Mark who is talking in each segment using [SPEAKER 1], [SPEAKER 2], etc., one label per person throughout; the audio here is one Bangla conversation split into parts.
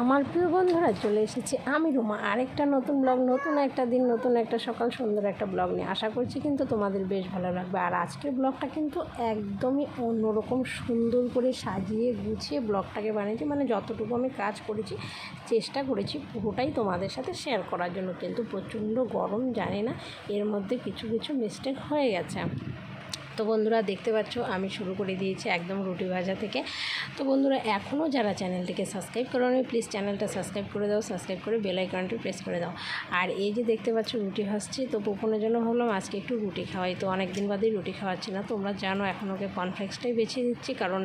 [SPEAKER 1] আমার প্রিয় বন্ধুরা, চলে এসেছি আমি রুমা। আরেকটা নতুন ব্লগ নতুন একটা দিন, নতুন একটা সকাল, সুন্দর একটা ব্লগ নিয়ে। আশা করছি কিন্তু তোমাদের বেশ ভালো লাগবে। আর আজকের ব্লগটা কিন্তু একদমই অন্যরকম সুন্দর করে সাজিয়ে গুছিয়ে ব্লগটাকে বানিয়েছি। মানে যতটুকু আমি কাজ করেছি, চেষ্টা করেছি, পুরোটাই তোমাদের সাথে শেয়ার করার জন্য। কিন্তু প্রচণ্ড গরম, জানি না, এর মধ্যে কিছু কিছু মিস্টেক হয়ে গেছে। তো বন্ধুরা দেখতে পাচ্ছ, আমি শুরু করে দিয়েছি একদম রুটি ভাজা থেকে। তো বন্ধুরা এখনও যারা চ্যানেলটিকে সাবস্ক্রাইব করো নি প্লিজ চ্যানেলটা সাবস্ক্রাইব করে দাও, সাবস্ক্রাইব করে বেল আইকনটি প্রেস করে দাও। আর এই যে দেখতে পাচ্ছ, রুটি ভাজছি, তো পুপনের জন্য ভাবলাম আজকে একটু রুটি খাওয়াই। তো অনেক দিন বাদেই রুটি খাওয়াচ্ছি না, তোমরা জানো এখন ওকে কর্নফ্লেক্সটাই বেছে দিচ্ছি, কারণ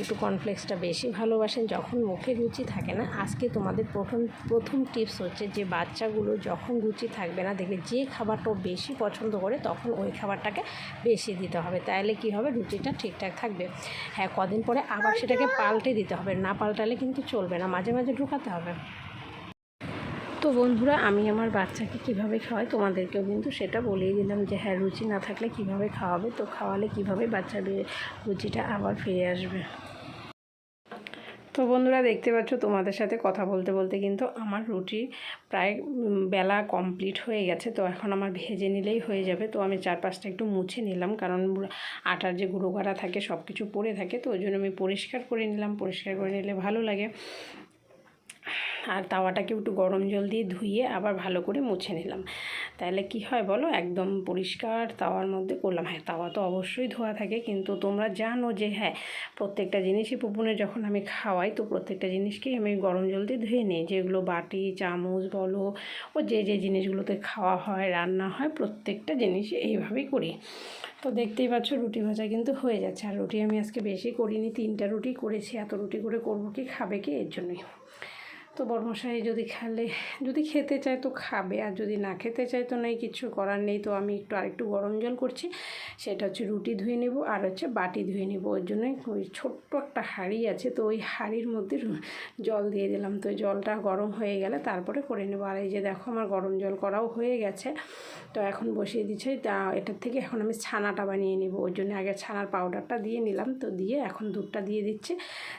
[SPEAKER 1] একটু কর্নফ্লেক্সটা বেশি ভালোবাসেন যখন মুখে রুচি থাকে না, আজকে তোমাদের প্রথম প্রথম টিপস হচ্ছে যে বাচ্চাগুলো যখন রুচি থাকবে না, দেখবে যে খাবারটা বেশি পছন্দ করে, তখন ওই খাবারটাকে বেশি দিতে হবে। তাহলে কি হবে? রুটিটা ঠিকঠাক থাকবে। হ্যাঁ কদিন পরে আবার সেটাকে পাল্টে দিতে হবে। না পাল্টালে কিন্তু চলবে না। মাঝে মাঝে ঢুকাতে হবে। তো বন্ধুরা, আমি আমার বাচ্চাকে কীভাবে খাওয়াই তোমাদেরকেও কিন্তু সেটা বলেই দিলাম যে হ্যাঁ রুচি না থাকলে কীভাবে খাওয়াবে? তো খাওয়ালে কীভাবে বাচ্চা বে- রুচিটা আবার ফিরে আসবে? তো বন্ধুরা দেখতে পাচ্ছ, তোমাদের সাথে কথা বলতে বলতে কিন্তু আমার রুটি প্রায় বেলা কমপ্লিট হয়ে গেছে। তো এখন আমার ভেজে নিলেই হয়ে যাবে। তো আমি চার পাঁচটা একটু মুছে নিলাম, কারণ আটার যে গুঁড়ো থাকে সব কিছু পড়ে থাকে। তো ওই জন্য আমি পরিষ্কার করে নিলাম। পরিষ্কার করে নিলে ভালো লাগে। আর তাওয়াটাকে একটু গরম জল দিয়ে ধুয়ে আবার ভালো করে মুছে নিলাম। তাহলে কি হয় বলো? একদম পরিষ্কার তাওয়ার মধ্যে করলাম। হ্যাঁ তাওয়া তো অবশ্যই ধোয়া থাকে, কিন্তু তোমরা জানো যে হ্যাঁ প্রত্যেকটা জিনিসই পুপুনে যখন আমি খাওয়াই, তো প্রত্যেকটা জিনিসকেই আমি গরম জল দিয়ে ধুয়ে নিই। যেগুলো বাটি, চামচ বলো, ও যে যে জিনিসগুলোতে খাওয়া হয়, রান্না হয়, প্রত্যেকটা জিনিসই এইভাবেই করি। তো দেখতেই পাচ্ছ রুটি ভাজা কিন্তু হয়ে যাচ্ছে। আর রুটি আমি আজকে বেশি করিনি, তিনটা রুটি করেছি। এত রুটি করে করব কি, খাবে কি? এর জন্যই। তো বর্মশাই যদি খেলে, যদি খেতে চায় তো খাবে, আর যদি না খেতে চায় তো নেই, কিছু করার নেই। তো আমি একটু আরেকটু গরম জল করছি, সেটা হচ্ছে রুটি ধুয়ে নেব, আর হচ্ছে বাটি ধুয়ে নেব। ওর জন্য ওই ছোট্ট একটা হাঁড়ি আছে, তো ওই হাঁড়ির মধ্যে জল দিয়ে দিলাম। তো জলটা গরম হয়ে গেলে তারপরে করে নেব। আর এই যে দেখো আমার গরম জল করাও হয়ে গেছে, তো এখন বসিয়ে দিচ্ছি। তা এটার থেকে এখন আমি ছানাটা বানিয়ে নেব। ওর জন্য আগে ছানার পাউডারটা দিয়ে নিলাম। তো দিয়ে এখন দুধটা দিয়ে দিচ্ছি।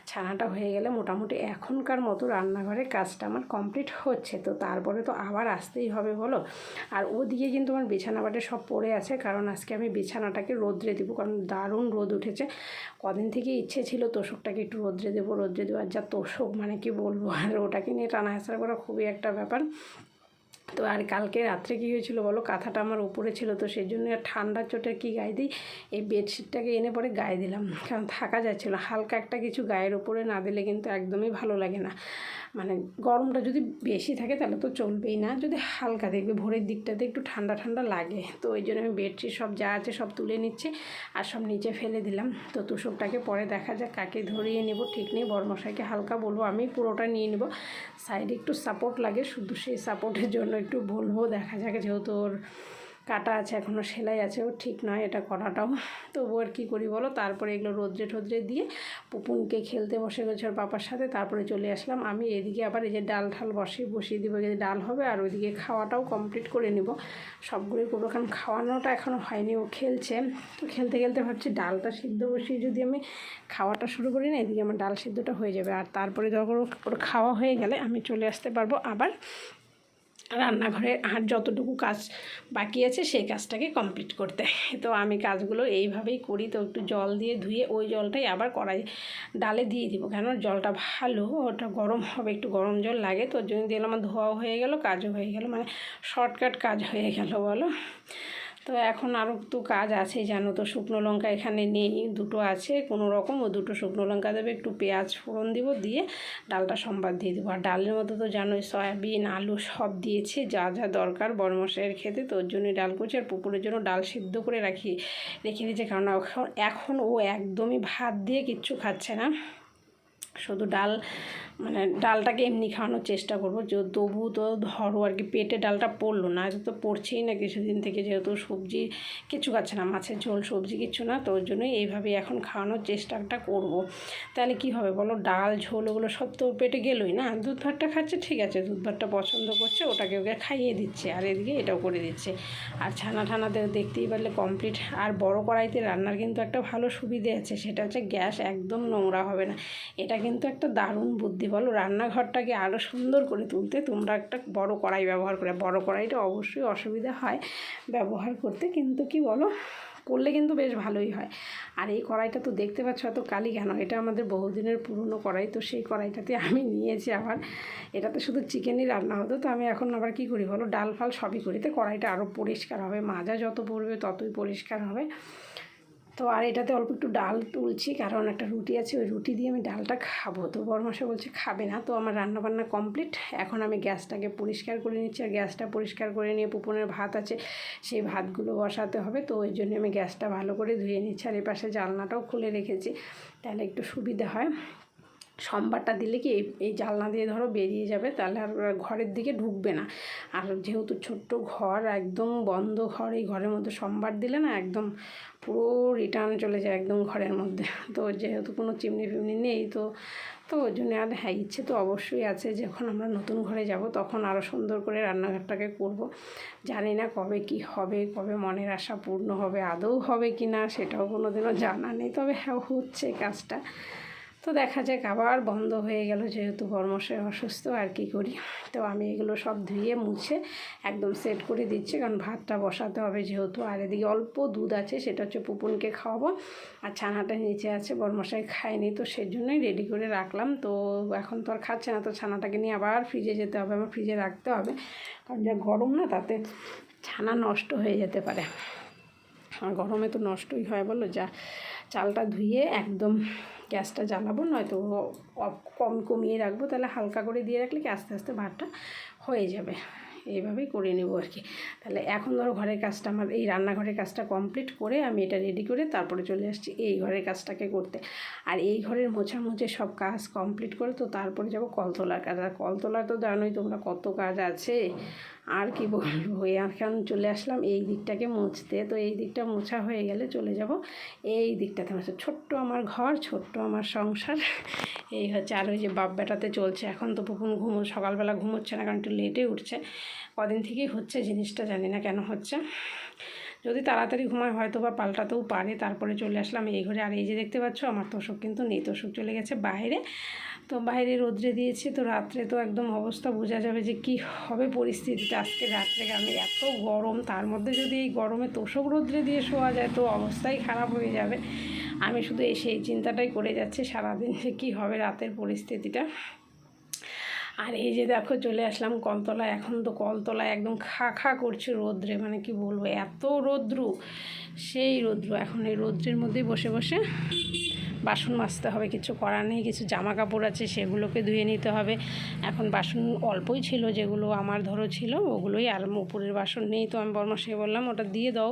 [SPEAKER 1] ছানাটা হয়ে গেলে মোটামুটি এখনকার মতো রান্নাঘরে কাজটা আমার কমপ্লিট হচ্ছে, তো তারপরে তো আবার আসতেই হবে বলো। আর ওদিকে কিন্তু আমার বিছানা বাটে সব পড়ে আছে, কারণ আজকে আমি বিছানাটাকে রোদ্রে দেবো, কারণ দারুণ রোদ উঠেছে। কদিন থেকে ইচ্ছে ছিল তোষকটাকে একটু রোদ্রে দেবো রোদ্রে দেবো আর যা তোষক মানে কি বলব? আর ওটাকে নিয়ে টানা হেঁচড়া করা খুবই একটা ব্যাপার। তো আর কালকে রাত্রে কী হয়েছিল বলো? কাঁথাটা আমার উপরে ছিল, তো সেই জন্য আর ঠান্ডার চোটে কী গায়ে দিই? এই বেডশিটটাকে এনে পরে গায়ে দিলাম, কারণ থাকা যাচ্ছিল। হালকা একটা কিছু গায়ের উপরে না দিলে কিন্তু একদমই ভালো লাগে না। মানে গরমটা যদি বেশি থাকে তাহলে তো চলবেই না। যদি হালকা দেখবে, ভোরের দিকটাতে একটু ঠান্ডা ঠান্ডা লাগে। তো ওই জন্য আমি বেডশিট সব যা আছে সব তুলে নিচ্ছি আর সব নিচে ফেলে দিলাম। তো তুষকটাকে পরে দেখা যাক কাকে ধরিয়ে নেব, ঠিক নেই। বড়মশাইকে হালকা বলব, আমি পুরোটা নিয়ে নেব। সাইডে একটু সাপোর্ট লাগে, শুধু সেই সাপোর্টের জন্য একটু বলব। দেখা যাক যেহেতু ওর কাটা আছে এখনও সেলাই আছে, ও ঠিক নয় এটা করাটাও। তবু আর কী করি বলো? তারপরে এগুলো রোদ্রে ঠোদ্রে দিয়ে পুপুনকে খেলতে বসে গেছে ওর পাপার সাথে, তারপরে চলে আসলাম। আমি এদিকে আবার এই যে ডাল ঠাল বসিয়ে বসিয়ে দিব এদিকে ডাল হবে, আর ওইদিকে খাওয়াটাও কমপ্লিট করে নিব। সবগুলোই কারণ খাওয়ানোটা এখনও হয়নি, ও খেলছে। তো খেলতে খেলতে ভাবছি ডালটা সিদ্ধ বসিয়ে যদি আমি খাওয়াটা শুরু করি না, এদিকে আমার ডাল সিদ্ধটা হয়ে যাবে। আর তারপরে যখন ওর খাওয়া হয়ে গেলে আমি চলে আসতে পারব আবার রান্নাঘরে আর যতটুকু কাজ বাকি আছে সেই কাজটাকে কমপ্লিট করতে। তো আমি কাজগুলো এইভাবেই করি, তো একটু জল দিয়ে ধুয়ে ওই জলটাই আবার কড়াই ডালে দিয়ে দিব। কেন? জলটা ভালো, ওটা গরম হবে, একটু গরম জল লাগে, তো জন্য দিলাম আমার ধোয়াও হয়ে গেল, কাজও হয়ে গেল মানে শর্টকাট কাজ হয়ে গেল, বলো। তো এখন আরও একটু কাজ আছে, জানো তো শুকনো লঙ্কা এখানে নেই, দুটো আছে, কোনো রকম ও দুটো শুকনো লঙ্কা দেবে, একটু পেঁয়াজ ফোড়ন দিব, দিয়ে ডালটা সম্বাদ দিয়ে দেবো। আর ডালের মধ্যে তো জানোই সয়াবিন, আলু সব দিয়েছি, যা যা দরকার বড়মশাইয়ের খেতে তো ওর জন্যই ডাল করছি, আর পুকুরের জন্য ডাল সিদ্ধ করে রাখি, রেখে দিয়েছে, কারণ এখন ও একদমই ভাত দিয়ে কিচ্ছু খাচ্ছে না। শুধু ডাল মানে ডালটাকে এমনি খাওয়ানোর চেষ্টা করব। যে তবু তো ধরো আর কি পেটে ডালটা পড়ল না তো পড়ছেই না কিছুদিন থেকে যেহেতু সবজি কিছু খাচ্ছে না, মাছের ঝোল, সবজি কিছু না, তো ওর জন্যই এইভাবেই এখন খাওয়ানোর চেষ্টাটা করব। তাহলে কি হবে বলো, ডাল, ঝোল ওগুলো সব তো পেটে গেলোই না? দুধ ভাতটা খাচ্ছে, ঠিক আছে, দুধ ভাতটা পছন্দ করছে, ওটাকে ওকে খাইয়ে দিচ্ছে, আর এদিকে এটাও করে দিচ্ছে। আর ছানা ঠানাতে দেখতেই পারলে কমপ্লিট আর বড় কড়াইতে রান্নার কিন্তু একটা ভালো সুবিধে আছে, সেটা হচ্ছে গ্যাস একদম নোংরা হবে না। এটা কিন্তু একটা দারুণ বুদ্ধি। বুদ্ধি বলো, রান্নাঘরটাকে আরও সুন্দর করে তুলতে তোমরা একটা বড় কড়াই ব্যবহার করে, বড় কড়াইটা অবশ্যই অসুবিধা হয় ব্যবহার করতে, কিন্তু কি বলো, করলে কিন্তু বেশ ভালোই হয়। আর এই কড়াইটা তো দেখতে পাচ্ছ এত কালি কেন? এটা আমাদের বহুদিনের পুরনো কড়াই, তো সেই কড়াইটাতে আমি নিয়েছি আবার। এটাতে শুধু চিকেনই রান্না হতো, তো আমি এখন আবার কী করি বলো, ডাল ফাল সবই করি। তো কড়াইটা আরও পরিষ্কার হবে, মাজা যত পড়বে ততই পরিষ্কার হবে। তো আর এটাতে অল্প একটু ডাল তুলছি, কারণ একটা রুটি আছে, ওই রুটি দিয়ে আমি ডালটা খাব। তো বরমাসা বলছে খাবে না, তো আমার রান্নাবান্না কমপ্লিট। এখন আমি গ্যাসটাকে পরিষ্কার করে নিচ্ছি, আর গ্যাসটা পরিষ্কার করে নিয়ে পুপনের ভাত আছে, সেই ভাতগুলো বসাতে হবে। তো ওই জন্য আমি গ্যাসটা ভালো করে ধুয়ে নিচ্ছি, আর এপাশে পাশে জানলাটাও খুলে রেখেছি, তাহলে একটু সুবিধা হয়। সোমবারটা দিলে কি এই- জানলা দিয়ে ধরো বেরিয়ে যাবে, তাহলে আর ঘরের দিকে ঢুকবে না। আর যেহেতু ছোট্ট ঘর, একদম বন্ধ ঘর, এই ঘরের মধ্যে সোমবার দিলে না একদম পুরো রিটার্ন চলে যায় একদম ঘরের মধ্যে। তো যেহেতু কোনো চিমনি ফিমনি নেই, তো তো ওই জন্য আর হ্যাঁ ইচ্ছে তো অবশ্যই আছে, যখন আমরা নতুন ঘরে যাব তখন আরও সুন্দর করে রান্নাঘরটাকে করব। জানি না কবে কি হবে, কবে মনের আশা পূর্ণ হবে, আদৌ হবে কি না সেটাও কোনো দিনও জানা নেই, তবে হ্যাঁ হচ্ছে কাজটা। তো দেখা যাক, আবার বন্ধ হয়ে গেল যেহেতু বর্মশাই অসুস্থ, আর কি করি? তো আমি এগুলো সব ধুয়ে মুছে একদম সেট করে দিচ্ছি, কারণ ভাতটা বসাতে হবে যেহেতু। আর এদিকে অল্প দুধ আছে, সেটা হচ্ছে পুপুনকে খাওয়াবো। আর ছানাটা নিচে আছে, বর্মশাই খায়নি, তো সেই জন্যই রেডি করে রাখলাম। তো এখন তো আর খাচ্ছে না, তো ছানাটাকে নিয়ে আবার ফ্রিজে যেতে হবে আমার ফ্রিজে রাখতে হবে। কারণ যা গরম না, তাতে ছানা নষ্ট হয়ে যেতে পারে। আর গরমে তো নষ্টই হয়, বলো? যা চালটা ধুয়ে একদম গ্যাসটা জ্বালাবো, নয়তো কম কমিয়ে রাখব। তাহলে হালকা করে দিয়ে রাখলে কি আস্তে আস্তে ভাতটা হয়ে যাবে। এইভাবেই করে নেব আর কি। তাহলে এখন ধরো ঘরের কাজটা আমার, এই রান্নাঘরের কাজটা কমপ্লিট করে আমি এটা রেডি করে তারপরে চলে আসছি এই ঘরের কাজটাকে করতে। আর এই ঘরের মোছা মোছামুছি সব কাজ কমপ্লিট করে তো তারপরে যাব কলতলার কাজ। আর কলতলার তো জানোই তোমরা কত কাজ আছে, আর কি বলব? এখন চলে আসলাম এই দিকটাকে মুছতে। তো এই দিকটা মোছা হয়ে গেলে চলে যাব এই দিকটাতে। ছোট্ট আমার ঘর, ছোট্ট আমার সংসার এই হচ্ছে আর ওই যে বাপ বেটাতে চলছে। এখন তো পুকুন ঘুমো, সকালবেলা ঘুমোচ্ছে না, কারণ একটু লেটে উঠছে। কদিন থেকেই হচ্ছে, জিনিসটা জানি না কেন হচ্ছে। যদি তাড়াতাড়ি ঘুমায় হয়তো বা পাল্টাতেও পারে। তারপরে চলে আসলাম এই ঘরে। আর এই যে দেখতে পাচ্ছ, আমার তোষক কিন্তু নেই তোষক চলে গেছে বাইরে। তো বাইরে রোদ্রে দিয়েছি, তো রাত্রে তো একদম অবস্থা বোঝা যাবে যে কি হবে পরিস্থিতিটা। আজকে রাত্রে আমি এত গরম, তার মধ্যে যদি এই গরমে তোষক রোদ্রে দিয়ে শোয়া যায়, তো অবস্থাই খারাপ হয়ে যাবে। আমি শুধু এসে এই চিন্তাটাই করে যাচ্ছি সারাদিন যে কী হবে রাতের পরিস্থিতিটা। আর এই যে দেখো, চলে আসলাম কলতলা এখন তো কলতলা একদম খা খা করছে রোদ্রে মানে কি বলব, এত রৌদ্রু। সেই রৌদ্র, এখন এই রৌদ্রের মধ্যেই বসে বসে বাসন মাজতে হবে কিছু করার নেই কিছু জামা কাপড় আছে সেগুলোকে ধুয়ে নিতে হবে। এখন বাসন অল্পই ছিল যেগুলো আমার ধরো ছিল ওগুলোই আর উপরের বাসন নেই তো আমি বর্মশাই বললাম ওটা দিয়ে দাও।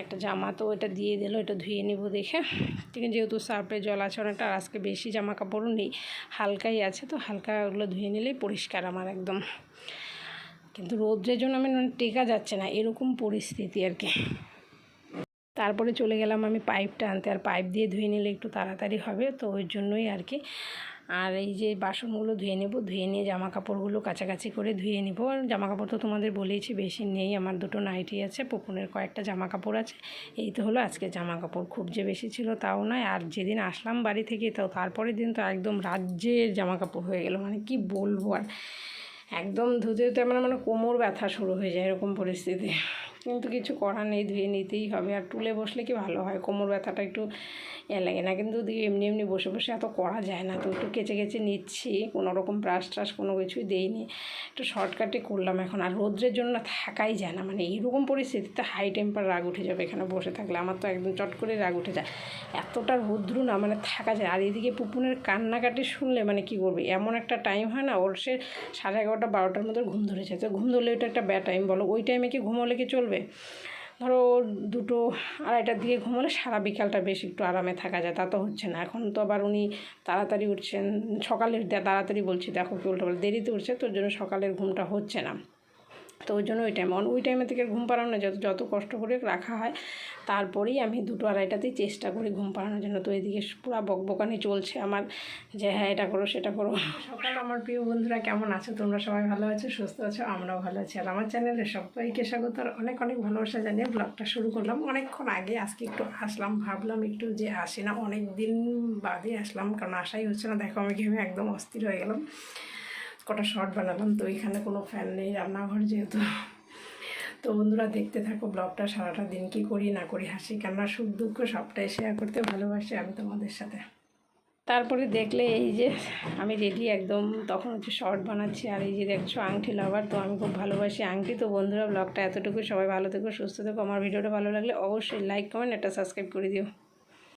[SPEAKER 1] একটা জামা তো ওটা দিয়ে দিল এটা ধুয়ে নেব দেখে। ঠিক আছে যেহেতু সার্ফে জল আছে অনেকটা আর আজকে বেশি জামা কাপড়ও নেই হালকাই আছে তো হালকা ওগুলো ধুয়ে নিলেই পরিষ্কার আমার একদম। কিন্তু রোদ্রের জন্য আমি মানে টেকা যাচ্ছে না এরকম পরিস্থিতি আর কি। তারপরে চলে গেলাম আমি পাইপটা আনতে। আর পাইপ দিয়ে ধুয়ে নিলে একটু তাড়াতাড়ি হবে, তো ওই জন্যই আর কি। আর এই যে বাসনগুলো ধুয়ে নেব, ধুয়ে নিয়ে জামা কাপড়গুলো কাছাকাছি করে ধুয়ে নেব। আর জামা কাপড় তো তোমাদের বলেইছি, বেশি নেই, আমার দুটো নাইটি আছে, পুপুনের কয়েকটা জামা কাপড় আছে। এই তো হলো আজকে জামা কাপড় খুব যে বেশি ছিল তাও নয়। আর যেদিন আসলাম বাড়ি থেকে, তো তারপরের দিন তো একদম রাজ্যের জামা কাপড় হয়ে গেল। মানে কি বলব আর, একদম ধুতে ধুতে আমার মানে কোমর ব্যথা শুরু হয়ে যায় এরকম পরিস্থিতি। কিন্তু কিছু করার নেই, ধুয়ে নিতেই হবে। আর টুলে বসলে কি ভালো হয়? কোমর ব্যথাটা একটু এ লাগে না। কিন্তু এমনি এমনি বসে বসে এত করা যায় না। তো একটু কেচে কেচে নিচ্ছি। কোনো রকম ব্রাশ ট্রাশ কোনো কিছুই দেইনি। একটু শর্টকাটে করলাম এখন। আর রোদ্রের জন্য থাকাই যায় না। মানে এইরকম পরিস্থিতিতে হাই টেম্পার রাগ উঠে যাবে এখানে বসে থাকলে। আমার তো একদম চট করে রাগ উঠে যায়। এতটা রৌদ্র না মানে থাকা যায় আর এদিকে পুপুনের কান্নাকাটি শুনলে মানে কি করবে? এমন একটা টাইম হয় না, ওর সে সাড়ে এগারোটা, বারোটার মধ্যে ঘুম ধরে যায়। তো ঘুম ধরলে ওইটা একটা ব্যাড টাইম বলো। ওই টাইমে কি ঘুমোলে কি চলবে? ধরো দুটো আড়াইটার দিকে ঘুমালে সারা বিকালটা বেশ একটু আরামে থাকা যায়, তা তো হচ্ছে না। এখন তো আবার উনি তাড়াতাড়ি উঠছেন, সকালের তাড়াতাড়ি বলছি, দেখো কি উল্টো দেরিতে উঠছে, তোর জন্য সকালের ঘুমটা হচ্ছে না। তো ওই জন্য ওই টাইম ওই টাইমে থেকে ঘুম পাড়ানো যত যত কষ্ট করে রাখা হয়, তারপরেই আমি দুটো আড়াইটাতেই চেষ্টা করি ঘুম পাড়ানোর জন্য। তো এদিকে পুরো বকবকানি চলছে আমার, যে হ্যাঁ এটা করো, সেটা করো। সকাল, আমার প্রিয় বন্ধুরা, কেমন আছো? তোমরা সবাই ভালো আছো, সুস্থ আছো? আমরাও ভালো আছি। আর আমার চ্যানেলে সবাইকে স্বাগত। আর অনেক অনেক ভালোবাসা জানিয়ে ব্লগটা শুরু করলাম। অনেকক্ষণ আগে আজকে একটু আসলাম, ভাবলাম একটু যে আসি না। অনেক দিন বাদে আসলাম, কারণ আসাই হচ্ছে না। দেখো, আমি ঘেমে একদম অস্থির হয়ে গেলাম। কটা শর্ট বানালাম, তো এখানে কোনো ফ্যান নেই রান্নাঘর যেহেতু। তো বন্ধুরা দেখতে থাকো ব্লগটা, সারাটা দিন কি করি, না করি, হাসি, কেননা, সুখ, দুঃখ, সবটাই শেয়ার করতে ভালোবাসি আমি তোমাদের সাথে। তারপরে দেখলে এই যে আমি রেডি একদম, তখন হচ্ছে শর্ট বানাচ্ছি, আর এই যে দেখছ আংটি লাভার তো আমি খুব ভালোবাসি আংটি। তো বন্ধুরা ব্লগটা এতটুকু সবাই ভালো থেকো, সুস্থ থেকো, আমার ভিডিওটা ভালো লাগলে অবশ্যই লাইক কমেন্ট একটা সাবস্ক্রাইব করে দিও।